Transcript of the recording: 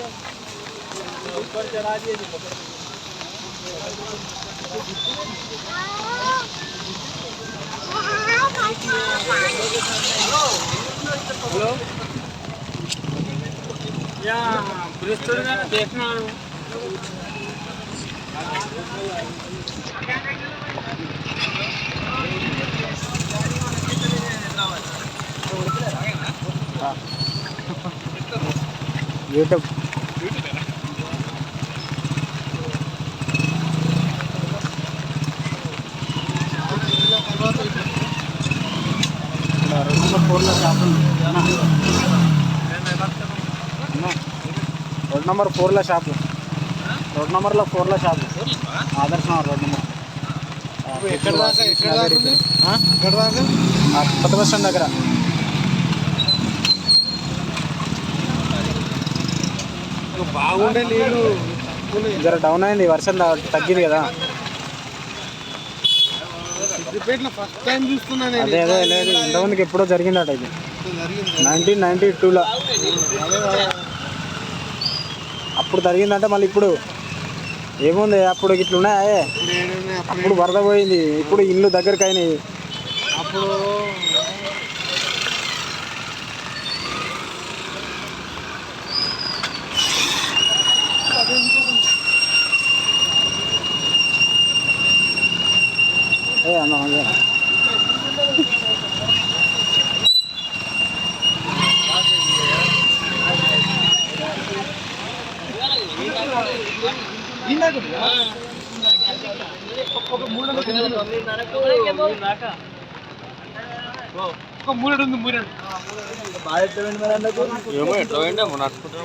ऊपर चढ़ा दिए जी हेलो यहाँ बृहस्पतिवार देखना ये तो ఫోర్లో షాప్ రోడ్ నెంబర్ ఫోర్లో షాపు. రోడ్ నెంబర్లో ఫోర్లో షాపు. Adarsh road number. కొత్త బస్ స్టాండ్ దగ్గర. బాగుండే నీళ్ళు. జర డౌన్ అయింది వర్షం తగ్గింది కదా. ఫస్ట్ టైం అదే అదే. లేదు ఇంతమందికి ఎప్పుడో జరిగిందట ఇది. నైన్టీన్ నైన్టీ టూలో. అప్పుడు జరిగిందంటే మళ్ళీ ఇప్పుడు. ఏముంది అప్పుడు ఇట్లా ఉన్నాయే ఇప్పుడు అప్పుడు అప్పుడు వరద పోయింది. ఇప్పుడు ఇల్లు దగ్గరికి అయినాయి అప్పుడు ఒక మూడు ఉంది మూడు మూరెడు ఏమో ఎట్లా పోయిండే నడుచుకుంటూ